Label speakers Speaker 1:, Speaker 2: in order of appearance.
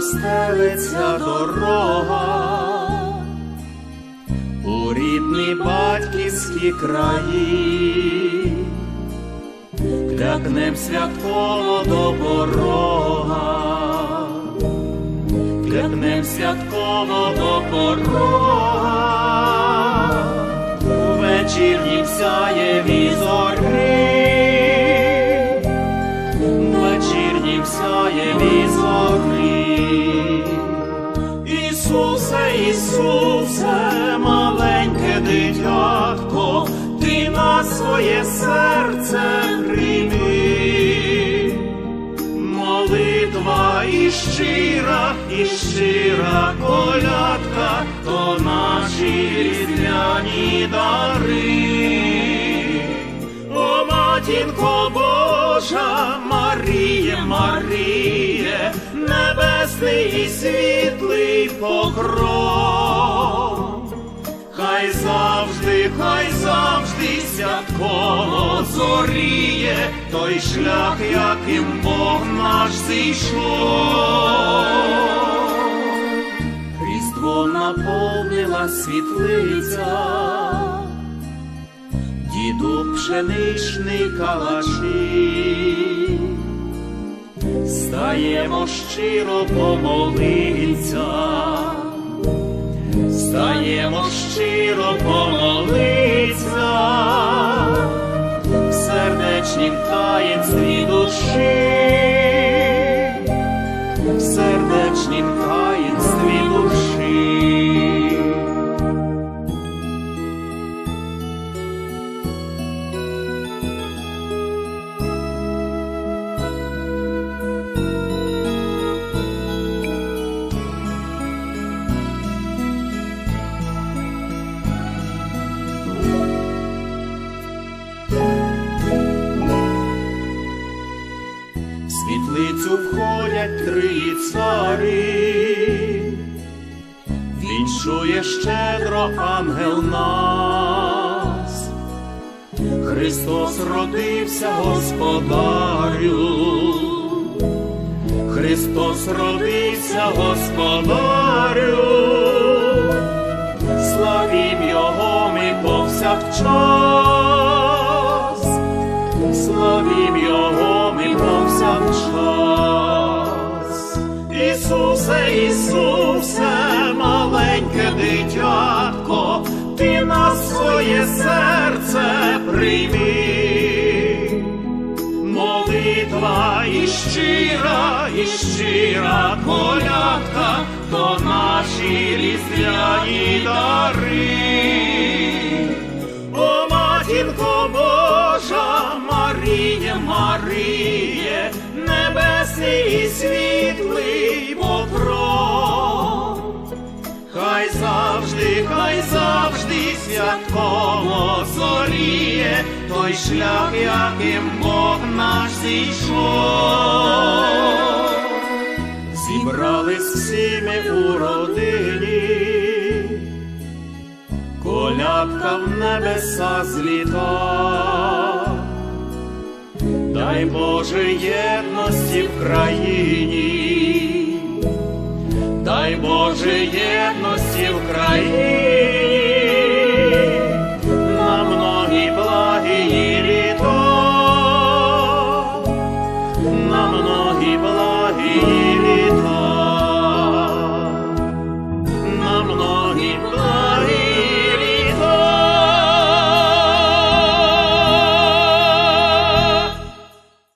Speaker 1: Рівно стелиться дорога. У рідні батьківські краї, клякнем святково до порога, клякнем святково до порога, у вечірнім сяєві зорі, у вечірнім сяєві зорі. Ісусе, маленьке дитятко, ти на своє серце прийми. Молитва і щира, і щира колядка, то наші різдвяні дари. О, матінко Божа, Маріє, Маріє, небесний і світлий покров. Святково зоріє той шлях, яким Бог наш зійшов. Різдво наповнила світлиця. Діду пшеничний калаші, стаємо щиро помолиться, стаємо щиро помолиться, Світлицю входять три цари, віншує щедро ангел нас. Христос родився Господарю, Христос родився Господарю, славім Його ми повсякчас. Славім Його Ісусе, Ісусе, маленьке дитятко, ти на своє серце прийми. Молитва і щира, і щира колядка, то наші різдвяні дари. О, матінко Божа, Маріє, Маріє, небесний і світлий святково зоріє той шлях, яким Бог наш зійшов. Зібрались всі ми у родині, колядка в небеса зліта, дай Боже єдності в країні, дай Боже єдності в країні, Lord,